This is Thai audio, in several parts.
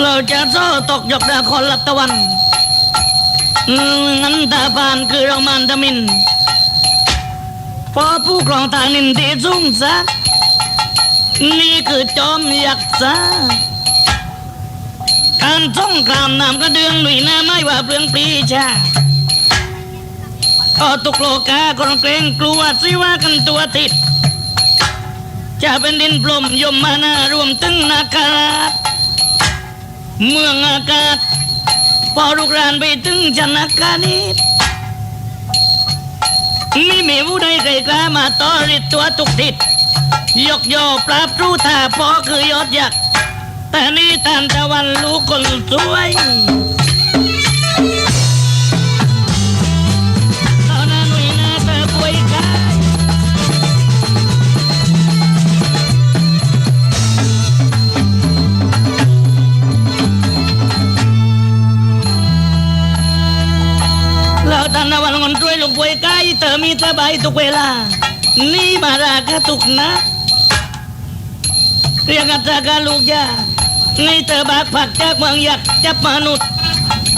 เราจะโซ่ตกยกดาคนลับตะวันอืมงั้นตาปานคือเรามันตะมิน พอผู้ครองทางนินที่สูงสักนี่คือจอมยักษ์ซาการสงครามนำกระเดืองหนุ่ยหน้าไม่ว่าเปลืองปรีชาก็ตุกโลกาคนเกรงกลัวสิว่ากันตัวติด จะเป็นดินปลมยมมานารวมถึงนาคาราช เมืองอากาศ พอลุกรานไปถึงจันะกานิดไม่มีผู้ใดใครกล้ามาต่อริดตัวตุกติดยกโยปราบรู้ท่าพอคือยอดยักษ์แต่นี่ตานตะวันลูกคนสวย เธอมีสบายทุกเวลา นี่มารากะตุกนะ เรียกอัตรากาลูกยาในเธอบากผักจากเมืองยักษ์จับมนุษย์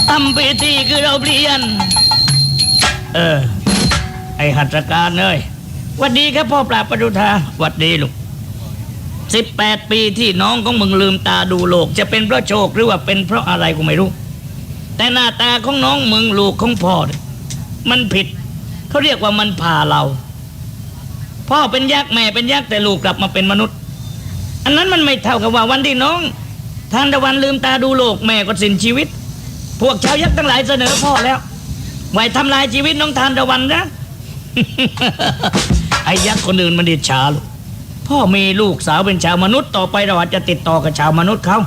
ทำพิธีคือเราเปลี่ยน เออ ไอหัตถการเอ้ยวัดดีครับพ่อปราบประดุธาวัดดีลูกสิบแปดปีที่น้องของมึงลืมตาดูโลก จะเป็นเพราะโชคหรือว่าเป็นเพราะอะไรกูไม่รู้ แต่หน้าตาของน้องมึงลูกของพ่อมันผิด เขาเรียกว่ามันพาเรา พ่อเป็นยักษ์แม่เป็นยักษ์แต่ลูกกลับมาเป็นมนุษย์ อันนั้นมันไม่เท่ากับว่าวันที่น้องทานตะวันลืมตาดูโลกแม่ก็สิ้นชีวิต พวกชาวยักษ์ทั้งหลายเสนอพ่อแล้วไว้ทำลายชีวิตน้องทานตะวันนะไอ้ยักษ์คนอื่นมันดิดชาลูกพ่อมีลูกสาวเป็นชาวมนุษย์ต่อไปเราอาจจะติดต่อกับชาวมนุษย์เขา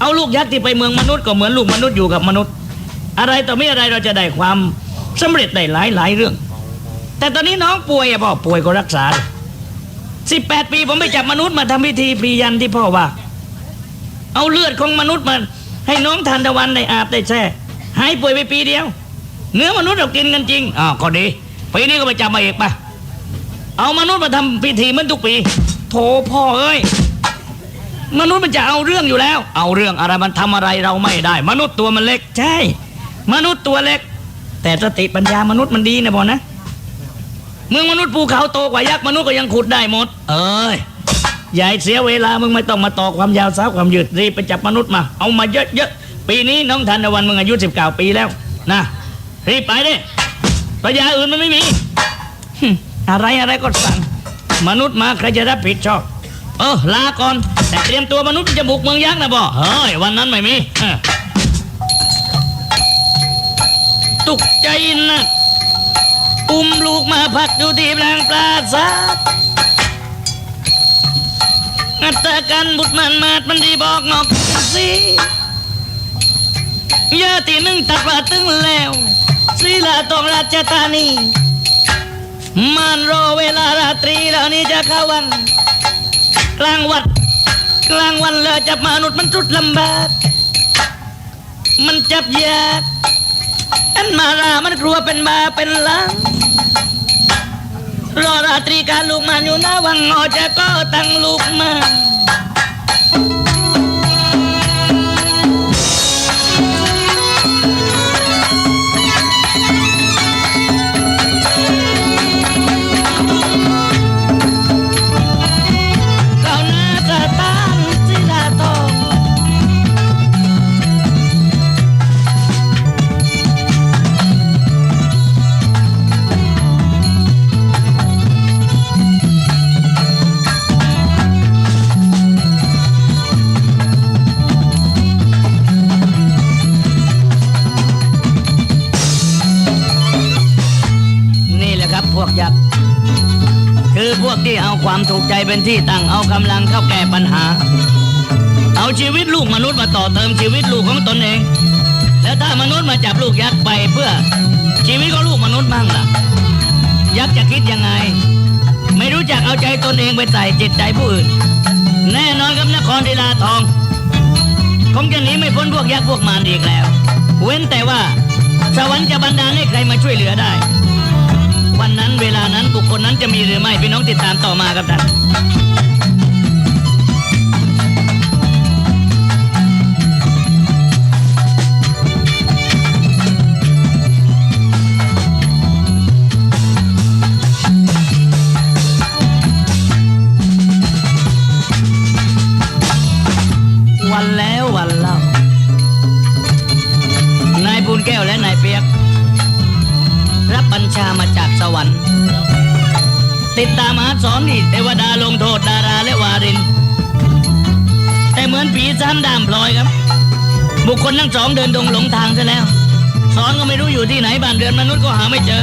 เอาลูกยักษ์ที่ไปเมืองมนุษย์ก็เหมือนลูกมนุษย์อยู่กับมนุษย์ อะไรต่อไม่อะไรเราจะได้ความ สำเร็จได้หลายหลายเรื่อง แต่ตอนนี้น้องป่วยอะพ่อป่วยก็รักษาสิบแปดปีผมไปจับมนุษย์มาทำพิธีพรียันที่พ่อว่า เอาเลือดของมนุษย์มาให้น้องทานตะวันได้อาบได้แช่หายป่วยไปปีเดียว เนื้อมนุษย์เรากินกันจริงอ้าวก็ดีปีนี้ก็ไปจับมาเอกปะเอามนุษย์มาทำพิธีเหมือนทุกปี โถพ่อเอ้ยมนุษย์มันจะเอาเรื่องอยู่แล้ว เอาเรื่องอะไรมันทำอะไรเราไม่ได้ มนุษย์ตัวมันเล็กใช่ มนุษย์ตัวเล็ก แต่สติปัญญามนุษย์มันดีนะบอนะเมืองมนุษย์ภูเขาโตกว่ายักษ์มนุษย์ก็ยังขุดได้หมด เอ้ยอย่าให้เสียเวลามึงไม่ต้องมาต่อความยาวสาวความยืดรีบไปจับมนุษย์มา เอามาเยอะๆปีนี้น้องธันวันมึงอายุสิบเก้าปีแล้วนะรีบไปดิปัญญาอื่นมันไม่มีอะไรอะไรก็สั่งมนุษย์มาใครจะรับผิดชอบเออลาก่อนแต่เตรียมตัวมนุษย์จะบุกเมืองยักษ์นะบ่เฮ้ยวันนั้นไม่มีเอ ตุกใจนักอุ้มลูกมาพักอยู่ที่แปลงปราสาทอัตกันบุตรมันมาดมันดีบอกนอกสิยาตีหนึ่งตัดว่าตึงแล้วศีลาตองราชธานีมันรอเวลาราตรีแล้วนี้จะเข้าวัน กลางวัดกลางวันแล้วจับมนุษย์มันสุดลำบาก มันจับยาก นมารามันกลัวเป็นบาเป็นหลังรอราตรีการลูกมาอยู่หน้าวังงอจะก็ตั้งลูกมา ความถูกใจเป็นที่ตั้งเอากำลังเข้าแก้ปัญหา เอาชีวิตลูกมนุษย์มาต่อเติมชีวิตลูกของตนเอง แล้วถ้ามนุษย์มาจับลูกยักษ์ไปเพื่อ ชีวิตของลูกมนุษย์บ้างล่ะ ยักษ์จะคิดยังไง ไม่รู้จักเอาใจตนเองไปใส่จิตใจผู้อื่น แน่นอนครับนครดีลาทองคงจะหนีไม่พ้นพวกยักษ์พวกมารอีกแล้ว เว้นแต่ว่าสวรรค์จะบันดาลให้ใครมาช่วยเหลือได้ วันนั้นเวลานั้นบุคคลนั้นจะมีหรือไม่พี่น้องติดตามต่อมาครับท่านวันแล้ววันเล่านายบุญแก้วและนายเปียก รับบัญชามาจากสวรรค์ ติดตามหาสอนนี่เทวดาลงโทษดาราและวาริน แต่เหมือนผีซ้ำดามพลอยครับ บุคคลทั้งสองเดินดงหลงทางซะแล้ว สอนก็ไม่รู้อยู่ที่ไหนบ้านเรือนมนุษย์ก็หาไม่เจอ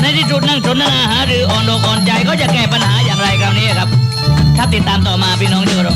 ในที่สุดนั่งสนทนาหาหรืออ่อนอกอ่อนใจก็จะแก้ปัญหาอย่างไรคราวนี้ครับถ้าติดตามต่อมาพี่น้องเชื่อเรา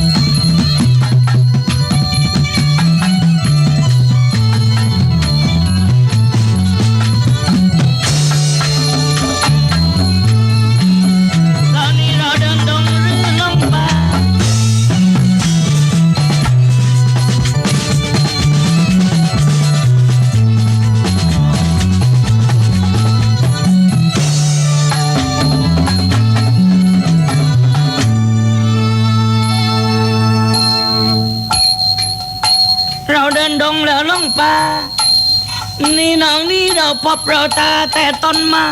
องนี่เราพบเราตาแต่ต้นไม้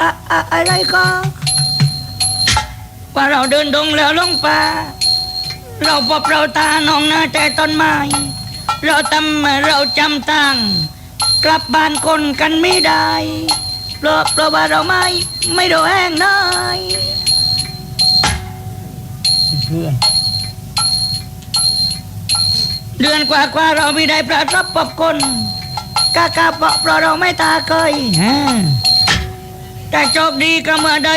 อะอะอะไรก็ว่าเราเดินดงแล้วลงป่าเราพบเราตาน้องนาแต่ต้นไม้เราทำเราจำตังกลับบ้านคนกันไม่ได้เพราะเพราะว่าเราไม่ไม่โดนแห้งนายเพื่อนเดือนกว่ากว่าๆเราไม่ได้ประสบพบคน กากาเพราะเพราะเราไม่ตาเคยฮแต่โชคดีก็เมื่อใด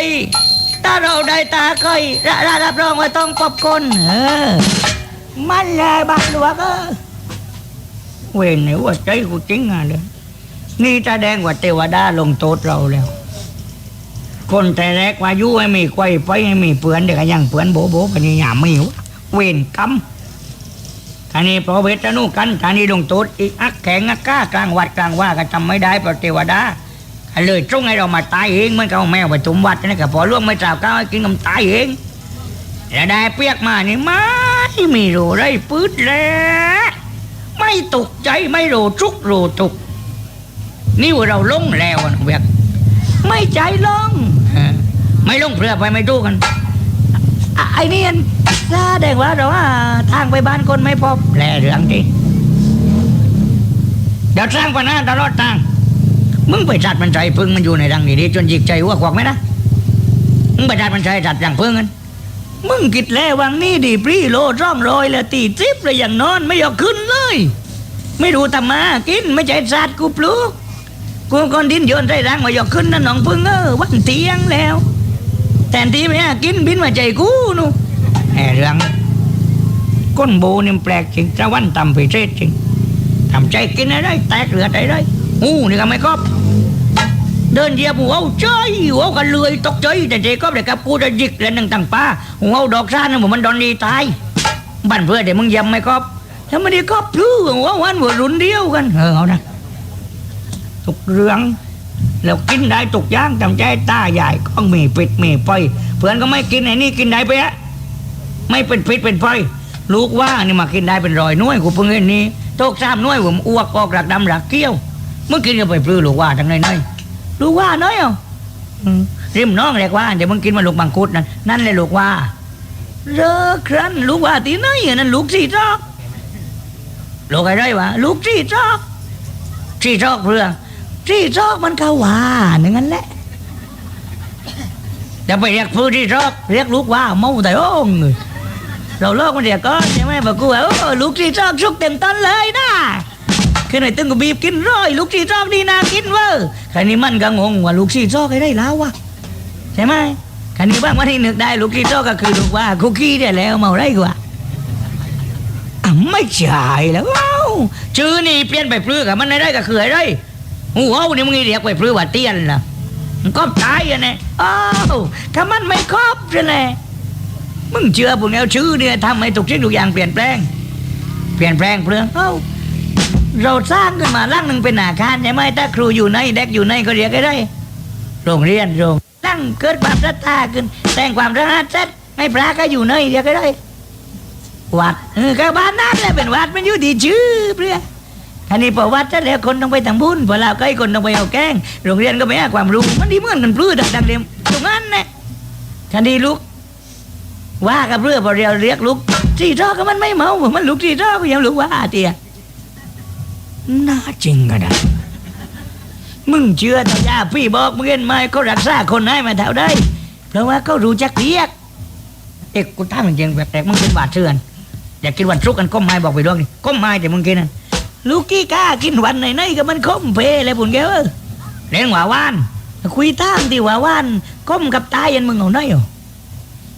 ถ้าเราได้ตาเคยระระรับรองว่าต้องพบคนเออ มันแหลบางหลวงเออเว้นไหนว่าใจกูจริงอะเลยนี่แสดงว่าเทวดาลงโทษเราแล้ว คนแต่แรกว่ายุ่ให้มีไขว้ไฟให้มีเปือนเด็กยังเปือนโบโบปัญญาไม่อยู่เวนกรรม อันนี้พอเวทนุกันอันนี้ลงโทษอีกอักแข็งอักก้ากลางวัดกลางว่าก็ทำไม่ได้พระเทวดาอันเลยจงให้เรามาตายเองเหมันก็เอาแมวไปตุมวัดนี่ก็พอล่วงไม่ตราบก้าวกินกำตายเองแล้วได้เปียกมานี่ไม่มีรู้ไรปืดแล้วไม่ตกใจไม่รู้ทุกรู้ทุกนี่ว่าเราลงแล้วอะเบียกไม่ใจลงไม่ลงเพื่อไปไม่ดูกันไอ้นี่ อันแดงว่าเราว่าทางไปบ้านคนไม่พบแปลเรื่องทีเดี๋ยวสร้างปัญหาตลอดทาง มึงไปจัดมันใจพึ่งมันอยู่ในรังนี้ดีจนจิกใจหัวขวากไหมนะ มึงไปจัดมันใจจัดอย่างพึ่งกันมึงคิดแล้ววังนี้ดีปรีโลร่องรอยแล้วตีทริปเลยอย่างนอนไม่ยอมขึ้นเลย ไม่รู้ทำมากินไม่ใช่สัตว์กูปลูกกูคนดินโยนใจรังมายอมขึ้นนั่นน้องพึ่งเออวันเตียงแล้วแทนที่ไม่กินบินมาใจกูนู่ แห่เรื่องก้นโบนี่แปลกจริงจะวันตำไปเทศจริงทำใจกินอะไรแตกเหลือดอะไรหูนี่ก็ไม่ครอบเดินเหยียบหัวเจ้ยหัวกันเลยตกใจแต่เจก็เลยกับกูจะยิกแล้วนั่งตั้งป้าหัวดอกซ่านนะเหมือนมันดอนดีตายบันเพื่อเดี๋ยวมึงยำไม่ครอบถ้าไม่ได้ครบพื้หัววันหัวรุนเดียวกันเออเอานะทุกเรื่องแล้วกินได้ตกย่างจำใจตาใหญ่ก็มีปิดมีไฟเพื่อนก็ไม่กินไอ้นี่กินได้ไปฮะ ไม่เป็นพิษเป็นไฟลูกว่านี่มากินได้เป็นรอยน้วยกูเพิ่งเห็นนี่โตกสามน้วยผมอ้วกออกรักดำรักเกี้ยวเมื่อกินก็ไปปลื้อลูกว่าทั้งในน้อยลูกว่าน้อยอะอืมริมน้องเรียกว่าเดี๋ยวมึงกินมาลูกบังคุดนั่นนั่นเลยลูกว่าเรอครั้นลูกว่าที่ไหนอะนั่นลูกสี่จอกลูกอะไรวะลูกสี่จอกสี่จอกเพื่อที่รอกมันก็ว่าอย่งนั้นแหละจะไปเรียกผู้ที่รอกเรียกลูกว่าเมาแต่โอ้งเเราเลิกมันเรียกก็ใช่ไหมบอกกูว่าโอ้ลูกที่รอกชุกเต็มต้นเลยนะคือไหนตึงก็บีบกินร้อยลูกที่รอกนี่นากินเว้อแค่นี้มันก็งงว่าลูกที่รอกไอ้ได้แล้ววะใช่ไหมแค่นี้บ้างว่าที่นึกได้ลูกที่รอกก็คือลูกว่าคุกกี้ได้แล้วเมาได้กว่าอะไม่ใช่แล้วชื่อนี่เปลี่ยนไปปลื้อกับมันได้ก็คืออะไรหูเอานี่มึงเรียกไปพลื้ว่าเตี้ยนล่ะมันก็ตายอะเนี่ยอ้าวถ้ามันไม่ครบจะแน่มึ มึงเชื่อพวกแนวชื่อเนี่ยทำให้ทุกสิ่งทุกอย่างเปลี่ยนแปลง เปลี่ยนแปลงเปลืองเอ้าเราสร้างขึ้นมาร่างหนึ่งเป็นอาคารใช่ไหมถ้าครูอยู่ในเด็กอยู่ในก็เรียกอะไรโรงเรียนโรงตั้งเกิดความรัทธาขึ้นแต่งความรักเสร็จให้พระก็อยู่ในเรียกอะไรวัดเออก็บ้านนั้นแหละเป็นวัดมันอยู่ดีชื่อเพื่ออันนี้พอวัดจะแล้วคนต้องไปทำบุญพอเราใกล้คนต้องไปเอาแกงโรงเรียนก็ไม่ให้ความรู้มันดีเหมือนกันปลื้ดดังเดียมตรงนั้นแหละทันทีลูก ว่ากับเรือพอเรียวเรียกลูกทีรอก็มันไม่เมา มันลูกทีรอก็ยังลูกว่าเตียน่าจริงกันนะมึงเชื่อแต่ยาพี่บอกมึงเห็นไหมเขารักษาคนให้มาเท่าได้เพราะว่าเขารู้จักเรียก เอกกูถามจริงแปลกๆมึงเป็นบาดเชือนอยากกินวันซุกกันก้มไม้บอกไปด้วยนี่ก้มไม้แต่มึงกินนั่นลูกกี้กล้ากินวันไหนๆก็มันก้มเพเลยปุ่นแกเออเล่นหวาว่าน คุยตามที่หวาว่านก้มกับตายยันมึงเอาไหนอยอ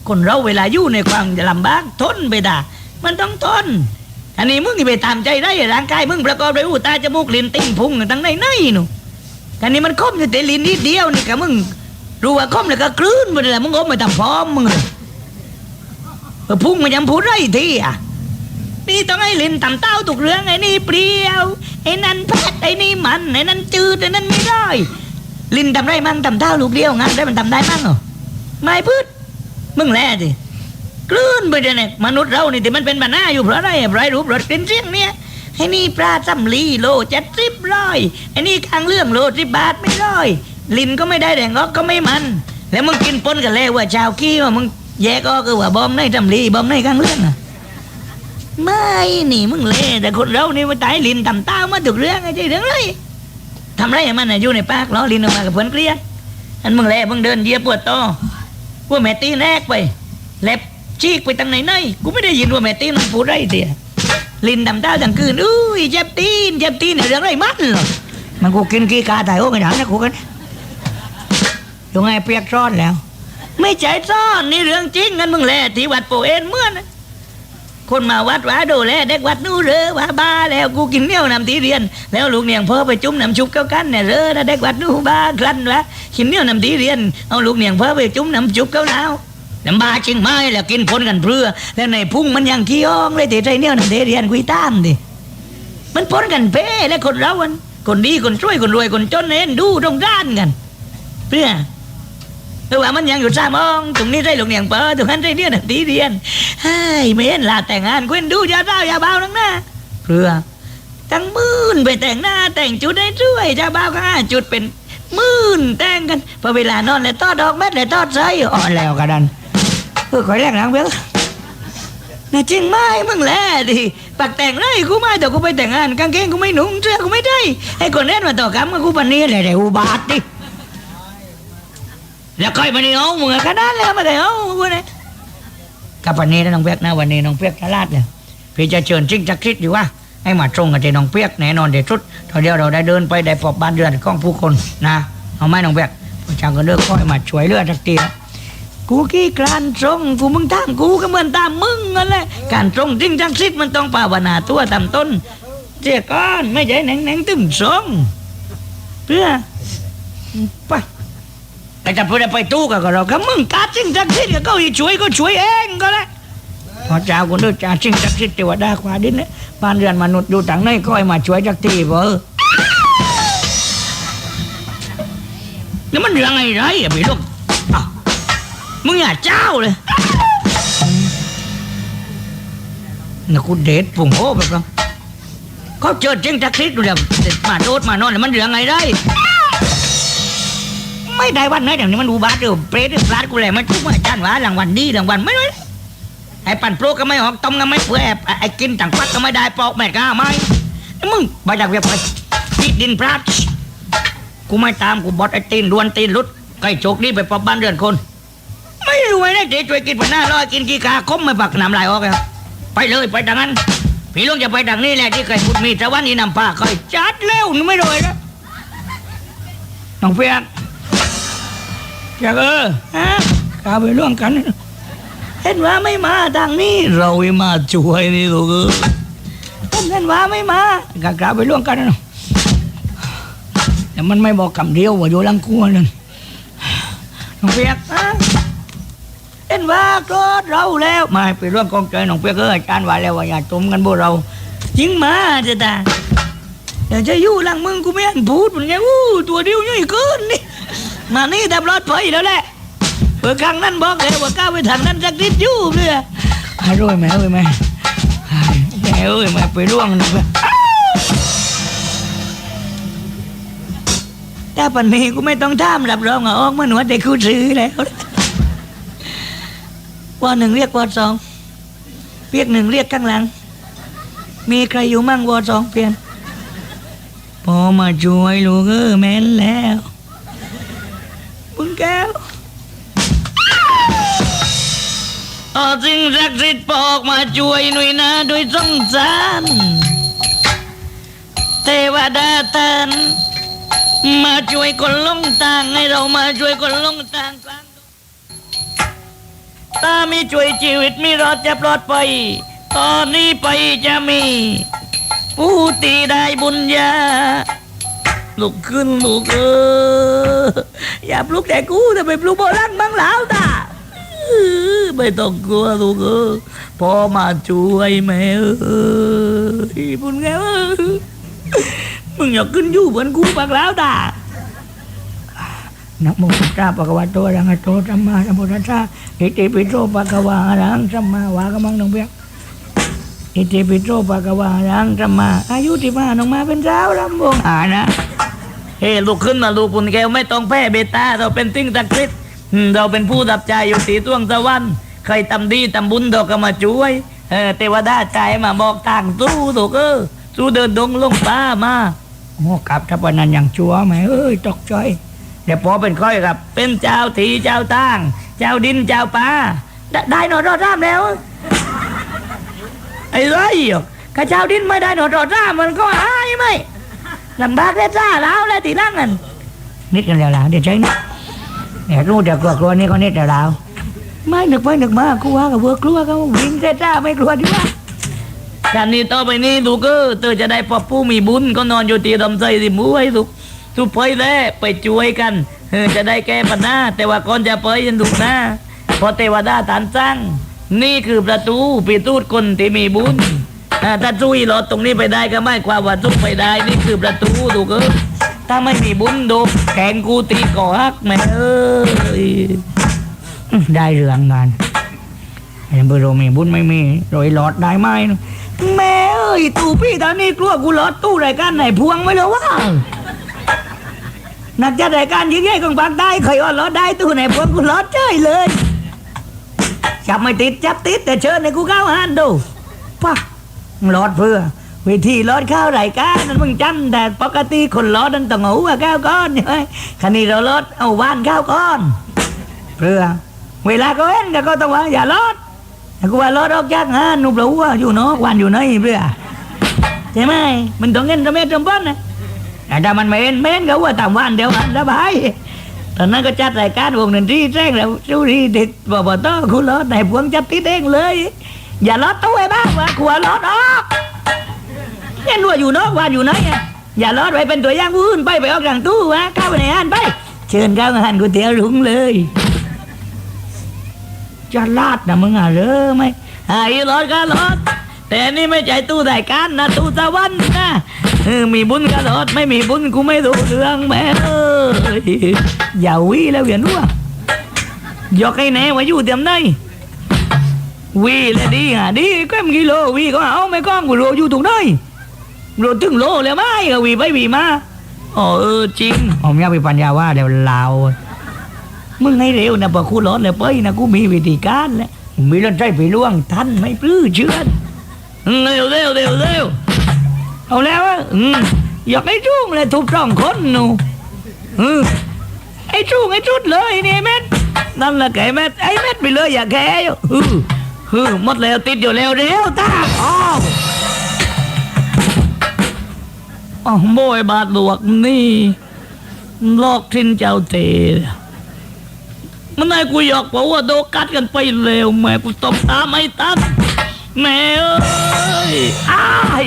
คนเราเวลาอยู่ในความลำบากทนไปด่ามันต้องทนอันนี้มึงนี่ไปตามใจได้ร่างกายมึงประกอบด้วยหูตาจมูกลิ้นติ้งพุงตั้งในในๆหนูอันนี้มันก้มอยู่แต่ลิ้นนิดเดียวนี่กับมึงรู้ว่าก้มแล้วก็กลืนไปเลยมึงก้มไปทำพร้อมมึงพุ่งมันยังพูดไรทีอะนี่ต้องให้ลิ้นตำเต้าถูกเรื่องไอ้นี่เปรี้ยวไอ้นั่นแพทไอ้นี่มันไอ้นั่นจืดไอ้นั่นไม่ได้ลิ้นทำได้มั่งตำเต้าลูกเดียวงานได้มันทำได้มั่งเหรอไม่พืช มึงแล่สิกลืนไปเดี๋ยวนี้มนุษย์เรานี่ที่มันเป็นปัญหาอยู่เพราะอะไรไรรูปรสกลิ่นเสียงเนี่ยไอ้นี่ปลาจำลีโลเจ็ดสิบร้อยไอ้นี่กลางเรื่องโลสิบบาทไม่ร้อยลินก็ไม่ได้แดงงอกก็ไม่มัน แล้วมึงกินปนกันแล้วว่าชาวกี้ว่ามึงแยกออกก็ว่าบอมในจำลีบอมในกลางเรื่องอะไม่นี่มึงเล่แต่คนเรานี่มาตายลินทำตามาถูกเรื่องไอ้ใช่เรื่องเลยทำไรให้มันน่ะอยู่ในปากล้อลินออกมากับเพื่อนเกลียดอันมึงเล่มึงเดินเยียบปวดโตอ ว่าแม่ตีแรกไปเล็บชีกไปทางไหนไหนกูไม่ได้ยินว่าแม่ตีมันพูดไรเดียลินดำตาดังคืนอุ้ยเจ็บตีนเจ็บตีนเนี่ยเรื่องไรมันเหรอมันกูกินกีกาตายโอ้ไม่ถามนะกูกันยังไงเปียกซ้อนแล้ว ไม่ใจซ่อนนี่เรื่องจริงงั้นมึงแหละที่วัดโปเอ็นเมื่อนะ คนมาวัดว่าดูแลเด็กวัดนู่นเรอว่าบ้าแล้วกูกินเนี่ยวนำตีเรียน แล้วลูกเนียงพ่อไปจุ้มน้ำชุบเก้ากันเนี่ยเรอนะเด็กวัดนู่นบ้าคลั่นวะกินเนี่ยวนำตีเรียนเอาลูกเนียงพ่อไปจุ้มน้ำชุบเก้าหนาวน้ำบาจริงไหมแล้วกินพ้นกันเพื่อ แล้วในพุ่งมันยังขี้อ้องเลยตีใจเนี่ยวน้ำตีเรียนคุยตามดิมันพ้นกันเพ่และคนเรามันคนดีคนช่วยคนรวยคนจนเอ็นดูตรงด้านกัน เพื่อ เออว่ามันยังอยู่ซ่ามองตรงนี้ได้หลงอย่างเปอตรงนั้นได้เนี่ยนะตีเรียนเฮ้ยไม่เห็นลาแต่งงานเว้นดูยาเต้าอยาเบานังนะเพื่อตั้งมื่นไปแต่งหน้าแต่งจุดได้ด้วยจะเบาก็ห้าจุดเป็นมื่นแต่งกันพอเวลานอนเลยตอดอกเม็ดเลยต้อใจอ่อนแล้วกันดันเออคอยแรกหลังเบลน่ะจริงไหมมึงแหละดิปักแต่งไรกูไม่แต่กูไปแต่งงานกางเกงกูไม่หนุ่งเสื้อกูไม่ได้ให้คนเล่นมาต่อกรรมกูปันนี้เลยแต่อุบาทดิ แล้วค่อยมานี่เอามึงอขนาดแล้วมาได้เอากูเนี่ยกับวันนี้นะน้องเปียกนะวันนี้น้องเปียกตลาดเนี่ยพี่จะเชิญจิ้งจักริดดีว่าให้มาตรงกับที่น้องเปียกแน่นอนเด็ดชุดตอนเดียวเราได้เดินไปได้พบบ้านเรือนของผู้คนนะเอาไหมน้องเปียกผู้ชายก็เลือกค่อยมาช่วยเลือสักทีนะกูกี้การตรงกูมึงตามกูก็เหมือนตามมึงนั่นแหละการตรงจิ้งจักริดมันต้องภาวนาตัวตามต้นเจ้าก้อนไม่ใช่แหน่งแหน่งตึมสองเพื่อไป แต่จะพูดไปตู้กับเราก็มึงกาจริงจักริดก็เขาอีช่วยก็ช่วยเองก็แล้วพอเจ้าคนเดือจ่าจริงจักริดเทวดาขวาดินเนี่ยบ้านเรือนมนุษย์อยู่ต่างในก็ให้มาช่วยจักทีเบอร์นี่มันเรื่องอะไรอะพี่ลูกมึงอย่าเจ้าเลยนะคุณเดชปุ่งโอ้แบบนั้นเขาเจอจริงจักริดดูแล้วมาโดดมานอนแล้วมันเรื่องอะไรได้ ไม่ได้วันไหนเดี๋ยวนี้มันดูบาดเดี๋ยวเปรตเดี๋ยวพลาดกูแหละมันทุกวันจันทร์วะรางวัลดีรางวัลไม่ได้ไอ้ปั่นโปรก็ไม่ออกต้มก็ไม่เปื่อยไอ้ไอกินต่างปักก็ไม่ได้ปอกแม่ก้าไม่มึงไปจากเวียบไปติดดินพลาดกูไม่ตามกูบอดไอ้ตีนดวนตีนรุดใกล้โจกนี่ไปปอบบ้านเรือนคน ไม่รวยได้เจ๊ช่วยกินผันหน้าร้อยกินกีกาคมไม่ปักน้ำลายออกเลยไปเลยไปดังนั้นพี่ลุงจะไปดังนี้แหละที่เคยพูดมีตะวันนี่นำผ้าเคยจัดเร็วนึกไม่รวยนะน้องเพียร อยากเออฮะกาไปร่วมกัน เห็นว่าไม่มาทางนี้ เราไม่มาช่วยนี่ลูกเออเห็นว่าไม่มากากาไปร่วมกันนะแต่มันไม่บอกคำเดียวว่าอยู่ลังกัวนั่นน้องเปียกฮะเห็นว่าก็เราแล้วมาไปร่วมกองใจน้องเปียกเอออาจารย์ว่าแล้วว่าอย่าจมกันพวกเรายิงมาจะตาอยากจะอยู่หลังมึงกูไม่อันพูดเหมือนไงอู้ตัวเดียวใหญ่เกินนี่ มานี่ดับรถไฟแล้วแหละเปิดครั้งนั้นบอกเลยว่าก้าวไปทางนั้นสักนิดอยู่เลยหายรวยไหมเอ้ยไหมหายแม่เอ้ยแม่ไปร่วงนะเพื่อนถ้าปันนี้กูไม่ต้องท่ามรับรองเอาออกมาหนวดแต่กูซื้อแล้วปหนึ่งเรียกปสองเรียกหนึ่งเรียกข้างหลัง มีใครอยู่มั่งวอสองเปลี่ยนพอมาช่วยลูกเออแม่นแล้ว บุญแก้วเอาสิ่งศักดิ์สิทธิ์ปอกมาช่วยหน่อยนะด้วยสงสารเทวดาท่านมาช่วยคนลงทางให้เรามาช่วยคนลงทางกลางตามีช่วยชีวิตมีรอดจะปลอดภัยตอนนี้ไปจะมี ผู้ตีได้บุญญา ลุกขึ้นลุกเอออย่าปลุกแต่กูแต่ไปปลุกโบราณบ้างแล้วตาไม่ต้องกลัวลูกเออพ่อมาช่วยแม่เออบุญแกเออมึงอย่าขึ้นอยู่เหมือนกูบ้างแล้วตานะโมตัสสะภะคะวะโตระหะโตสัมมาสัมพุทธัสสะอิติปิโสภะคะวะอะระหังสัมมาวากำลังนงเบียกอิติปิโสภะคะวะอะระหังสัมมาอายุที่มาน้องมาเป็นสาวรำวงอ่านะ เฮ้ลุกขึ้นมาลูกปุ่นแก้วไม่ต้องแพ้เบตาเราเป็นติ้งตักฤทธิ์เราเป็นผู้ดับใจอยู่ตีต้วงสวรรค์ใครทำดีทำบุญเราก็มาช่วยเออเทวดาใจมาบอกทางสู้ถูกเออสู้เดินดงลงป่ามาโอ้กลับทัพนันอย่างชัวไหมเอ้ยตกใจเดี๋ยวพอเป็นค่อยครับ เป็นเจ้าถีเจ้าตั้งเจ้าดินเจ้าป่าได้ได้หนอรอดร่ามแล้วไอ้ไรอะข้าเจ้าดินไม่ได้หนอรอดร่ามมันก็หายไหม ลำบากแค่ซ่าแล้วแล้วตีนั่งกันนิดกันแล้วล่ะเดี๋ยวใช้นิดเดี๋ยรู้จะกลัวกลัวนี่ก็นิดแล้วล่ะไม่หนึกไปนึกมากลัวกับเวอร์กลัวก็วิ่งแค่ซ่าไม่กลัวดีว่าการนี้ต่อไปนี้ดูก็เธอจะได้พบผู้มีบุญก็นอนอยู่ที่ลำไส้ที่มือไว้ลูกทุกไปแล้วไปช่วยกันเออจะได้แก้ปัญหาแต่ว่าก่อนจะไปยันดูนะเพอเทวดาฐานสร้างนี่คือประตูปิตูดคนที่มีบุญ ถ้าช่วยหลอตรงนี้ไปได้ก็ไม่ความว่าทุกไปได้นี่คือประตูถูกเออถ้าไม่มีบุญดูแขนกูตีก่อฮักแม่เอ้ยอื้อได้เรื่องงานไอ้เบอร์โรมีบุญไม่มีโรยหลอดได้ไหมแม่เอ้ยตู้พี่ตอนนี้กลัวกูหลอดตู้รายการไหนพวงไม่รู้ว่านักจัดรายการยิ่งใหญ่ของภาคใต้เคยว่าล้อได้ตู้ไหนพวกกูล้อเจ้ยเลยจับไม่ติดจับติดแต่เชิญในกูเข้าหันดูปะ ลอดเพื่อวิธีล้อดข้ารายกานั้นมึงจำแต่ปกติคนล้อดนั้นต้องเอาหัวก้าวก้อนใช่ไหมคันนี้เราล้อดเอาว่านก้าวก้อน เพื่อ เวลาก็เห็นก็ต้องว่า อย่าล้อดแต่กูว่าล้อดออกจากงานนุบหลัวอยู่เนาะวันอยู่ไหนเพื่อใช่ไหมมันต้องเงินระเม็ดจำป้นนะแต่ถ้ามันไม่เห็นไม่เห็นก็ว่าตามวันเดียวอันสบายตอนนั้นก็จัดรายการวงดนตรีแจ้งแล้วชูรีเด็กบอกว่าต้อคุณรถไหนพวงจับติดเองเลย อย่าลดตู้ไอ้บ้างว่าขวรถออกเห็นว่าอยู่นอกวันอยู่ไหนอะอย่าลดไว้เป็นตัวอย่างผู้อื่นไปไปออกจากตู้วะเข้าไปในห้านไป เชิญเข้าห้านก๋วยเตี๋ยวลุงเลยจะลาดนะมึงอะเรอไหมไอ้รถก็รถแต่นี่ไม่ใช่ตู้รายการนะตู้ตะวันนะเออมีบุญก็รถไม่มีบุญกูไม่รู้เรื่องแม่เอ้ยอย่าวิแล้วอย่านัวยกให้แน่ว่าอยู่เต็มได้ วีเลยดีอะดีก็มกิโลวีก็เอาไม่ก้องกูโรอยู่ตรงไหนโรถึงโลแล้วไม่ก็วีไปวีมาอ๋อเออจริงผมอยากไปปัญญาว่าเดี๋ยวลาวมึงให้เร็วนะพอคูรถเลยไปนะกูมีวิธีการแล้วมีรถใจไปล่วงทันไม่ปลื้อเชื่อนเร็วเร็วเร็วเร็วเอาแล้วอะอืมอยากให้จุ้งเลยทุบสองคนหนูอืมไอ้จุ้งไอ้จุดเลยนี่แม่นนั่นแหละแกแม่ไอ้แม่ไปเลยอย่าแกอยู่ อืออือหมดแล้วติดอยู่แล้วเร็วตาอ้าวอ๋อโบยบาทหลวกนี่ลอกทิ้นเจ้าเตะมันนายกูอยากบอกว่าโดกัดกันไปเร็วแม่กูตบตามไอ้ตันแม่เอ้ยอ้าย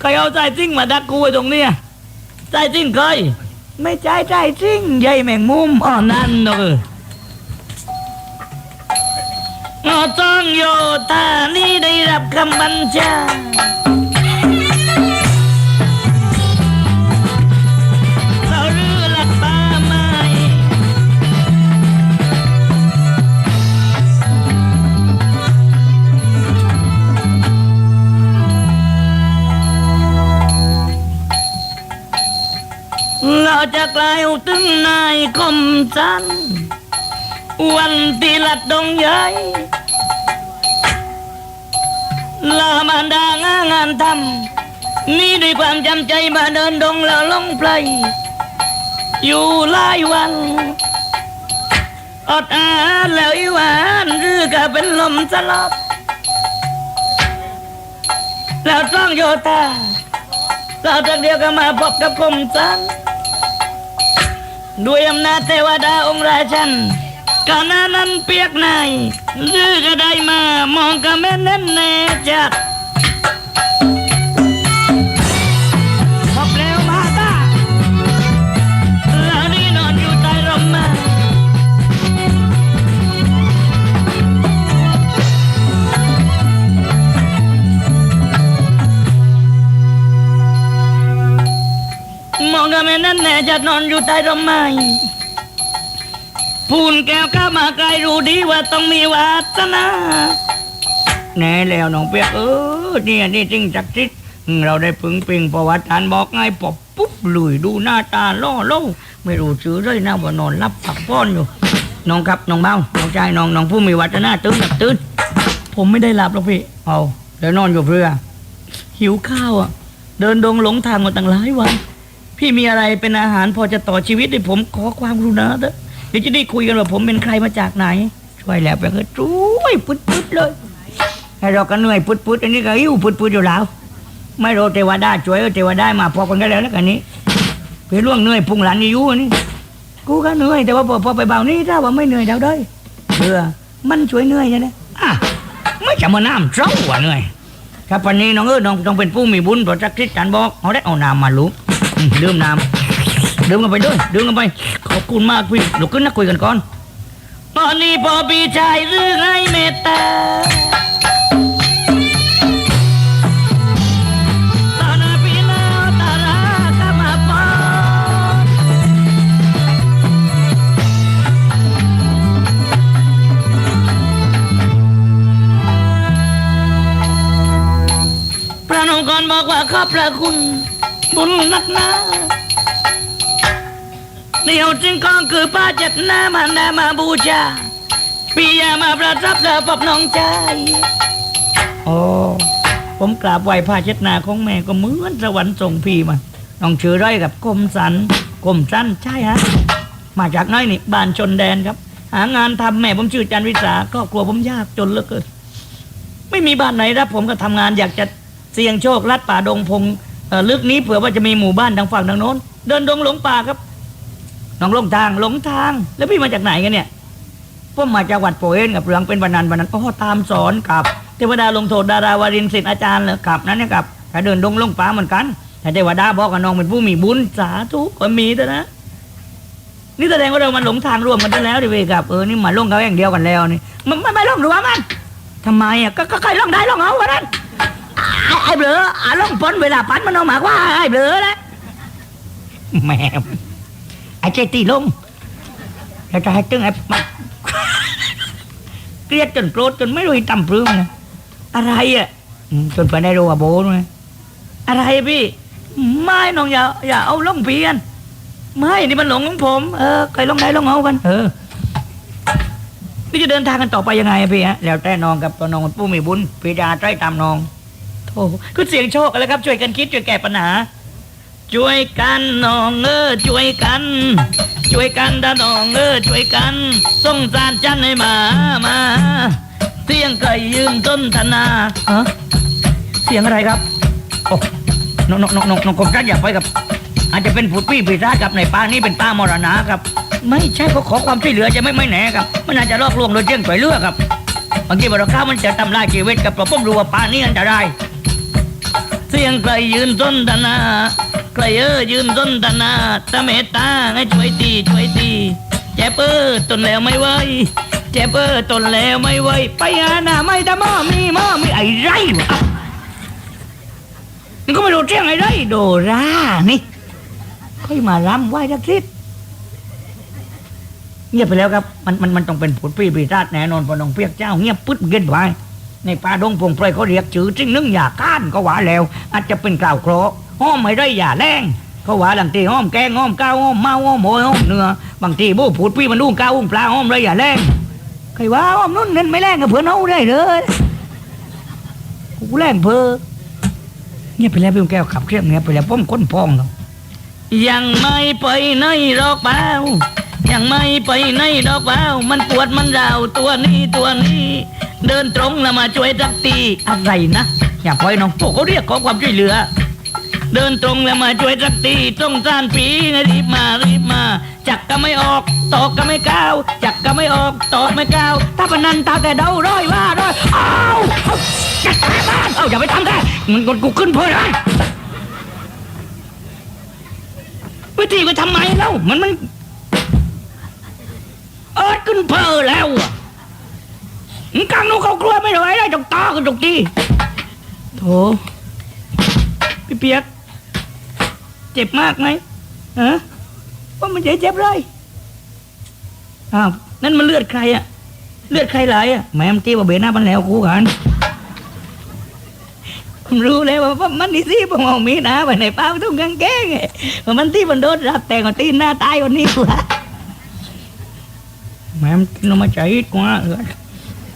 ใครเอาใจจริงมาดักกูไว้ตรงเนี้ยใจจริงเคยไม่ใจใจจริงใหญ่แมงมุมอ๋อนั่นเนอะ อ๋อต้องโยธานี่ได้รับคำบัญชาเรารือหลักป่าไม้เราจะกลายถึงนายคมสันวันที่ลัดดงใหญ่ ลามันดางางานทำนี่ด้วยความจำใจมาเดินดงแล้วลงไพลอยู่หลายวันอดอาหารแล้วอีหวานหรือก็เป็นลมสลบแล้วต้องโยธาเราจากเดียวก็มาพบกับคมสันด้วยอำนาจเทวดาองค์ราชัน กานานั้นเปียกในายหรือก็ได้มามองก็แม่นแน่แน่จัดพบแล้วมาตาแล้วนี่นอนอยู่ใต้ร่มไม้มองกันไม่นแน่จะนอนอยู่ใต้ร่มไม้ พูนแก้วข้ามาไกลรู้ดีว่าต้องมีวาสนาแน่แล้วน้องเปียกเออเนี่ยนี่จริงจักจิตเราได้พึงปิงประวัติฐานบอกไงปอบปุ๊บลุยดูหน้าตาล่อเล่าไม่รู้ชื่อเลยนะว่านอนรับผักป้อนอยู่ น้องครับน้องเบ้าน้องชายน้องน้องผู้มีวัฒนาตื่นหลับตื่นผมไม่ได้หลับหรอกพี่เอาเดี๋ยวนอนอยู่เพื่อหิวข้าวอะ เดินดงหลงทางมาตั้งหลายวัน พี่มีอะไรเป็นอาหารพอจะต่อชีวิตให้ผมขอความกรุณาเถอะ เดี๋ยวจะได้คุยกันว่าผมเป็นใครมาจากไหน ช่วยแล้วไปเถอะช่วยพุดๆเลยให้เราก็เหนื่อยพุดๆอันนี้ก็หิวพุดๆอยู่แล้ว ไม่รู้เทวดาช่วยเทวดามาพอกันก็แล้วแล้วกันนี้ไปล่วงเหนื่อยพุงหลันอยู่นี่กูก็เหนื่อยแต่ว่าพอพอไปเบานี่ถ้าว่าไม่เหนื่อยเดาได้เบื่อมันช่วยเหนื่อยใช่ไหมอะไม่จะมาน้ำเจ้าว่ะเหนื่อยครับวันนี้น้องเออน้องต้องเป็นผู้มีบุญเพราะจักรคริสต์จันบอกเอาได้เอาน้ำมาลุกอืมดื่มน้ำ ดื่มกันไปด้วยดื่มกันไป ขอบคุณมากพี่ลุกขึ้นนักคุยกันก่อนตอนนี้พอพี่ชายเรื่องให้เมตตาตอนนั้นพี่น้าตาราก็มาปอพระนงกรบอกว่าขอบพระคุณบุญนักหนา เดียวจึงก็คือป้าเจ็ดหน้ามานามาบูชาพี่ยามาประทับแล้วพบน้องชายโอ้ผมกราบไหว้ผ้าเช็ดหน้าของแม่ก็เหมือนสวรรค์ส่งพี่มาน้องชื่อไรกับกรมสันกรมสันใช่ฮะ มาจากน้อยนี่บ้านชนแดนครับ หางานทำแม่ผมชื่อจันวิสาครอบครัวผมยากจนเหลือเกินไม่มีบ้านไหนรับผมก็ทำงานอยากจะเสี่ยงโชคลัดป่าดงพงลึกนี้เผื่อว่าจะมีหมู่บ้านทางฝั่งทางโน้น เดินดงหลงป่าครับ น้องหลงทางหลงทาง แล้วพี่มาจากไหนกันเนี่ยผมมาจากวัดโปเอนกับเรืองเป็นวันนันวันนั้นอ๋อตามสอนกับเทวดาลงโทษดาราวารินศิษย์อาจารย์เหรอกับนั้นเนี่ยกับถ้าเดินดงลงป่าเหมือนกันแต่เทวดาบอกกับน้องเป็นผู้มีบุญสาธุก็มีแต่นะนี่แสดงว่าเรามันหลงทางร่วมกันได้แล้วดิเวกับเออนี่มาลงเขาอย่างเดียวกันแล้วนี่มันไม่ไม่ลงหรือว่ามันทำไมอะก็ใครลงได้ลงเอาวันนั้นไอ้ไอ้เบลออะลงพ้นเวลาปันมันเอาหมากว่าไอ้เบลอนะแม่ ไอ้เจตีลงแล้วจะให้ตึงไอ้เกลียดจนโกรธจนไม่รู้จะทำพรื้มนะอะไรอะอืมจนไปได้รู้ว่าโบนยอะไรพี่ ไม่น้องอย่าอย่าเอาล่องเพียนไม่นี่มันหลงของผม เออใครลงได้ลงเอากัน เออนี่จะเดินทางกันต่อไปยังไงอะพี่ฮะแล้วแต่น้องกับตัวน้องผู้มีบุญพีดาใต้ตามน้องโธ่ก็เสียงโชคกันแล้วครับ ช่วยกันคิดช่วยแก้ปัญหา ช่วยกันน้องเออช่วยกัน ช่วยกันดาน้องเออช่วยกันส่งสารจันให้มามาเสียงไก่ยืมต้นธนาฮะเสียงอะไรครับโอ้น้องน้องน้องน้องน้องคงกัดอย่าไปกับ อาจจะเป็นผุดปี้ปีศาจกับในป่านี้เป็นป่ามรณะครับ ไม่ใช่เขาขอความช่วยเหลือจะไม่ไม่แหนครับมันอาจจะลอกลวงโดยเจียงต่อยเลือกครับบางทีบริข้ามันจะทำลายชีวิตกับเราะผมรู้ว่าป่านี้อันตรายเสียงใครยืนต้นตนา ใครเออยืนต้นตนาตาเมตตาให้ช่วยตีช่วยตีเจ็บเออตนแล้วไม่ไหวเจ็บเออตนแล้วไม่ไหวไปหาหน้าไม่ตาหม้อมีหม้อมีไอ้ไรวะมันก็ไม่รู้เรื่องไอ้ไรโดรานี่ค่อยมารำไหว้ทักทิศเงียบไปแล้วครับมันมันมันต้องเป็นผลปีปีราชแน่นอนพอนองเปียกเจ้าเงียบปึ๊ดเกินไปในป่าดงพงไพรเขาเรียกชื่อจริงนึงอย่าก้านก็หวาแล้ว อาจจะเป็นกล่าวเคราะห์ ห้อมไม่ได้อย่าแรงเขาว่าหลังทีห้อมแกงห้อมก้าวห้อมเมาห้อมโหยห้อมเนื้อบางทีบู้ผูดพี่มันดุ้งก้าวอุ้งปลาห้อมเลยอย่าแรงใครว่าห้อมนุ่นเน้นไม่แรงกับเพื่อนเอาได้เลยกูแรงเพอเงียบไปแล้วพี่แก้วขับเครื่องเงียบไปแล้วป้อมก้นพองเนายังไม่ไปไหนหรอกเปล่ายังไม่ไปไหนหรอกเมามันปวดมันราวตัวนี้ตัวนี้ เดินตรงแล้วมาช่วยสักทีอะไรนะ อย่าปล่อยน้องพวกเขาเรียกขอความช่วยเหลือ เดินตรงแล้วมาช่วยสักทีต้องสานปีนะรีบมารีบมา จักก็ไม่ออกตอกก็ไม่ก้าว จักก็ไม่ออกตอกไม่ก้าวถ้าพนันตาแต่เดาร้อยว่าร้อยอ้าวเอาจักแต่บ้านเอาอย่าไปทำแต่มันกดกูขึ้นเพื่ออะไรวิธีไปทำไมเล่ามันมันเอิดขึ้นเพอแล้วอะมึงกังนเขากลัวไม่ไหวได้จกตากันจกทีโถพี่เปียก เจ็บมากไหมฮะว่ามันจ็บเจ็บเลยอ้าวนั่นมันเลือดใครอะเลือดใครไหลอะแม่มตีว่าเบหน้ามันแล้วกูกันผมรู้เลยว่ามันนี่สิผมเอามีดนะไปในป้าทุ่งกางเกงไงว่ามันที่มันโดนรับแต่งตีนหน้าตายวันนี้กว่าแม่มกินออกมาใจกว่าเออ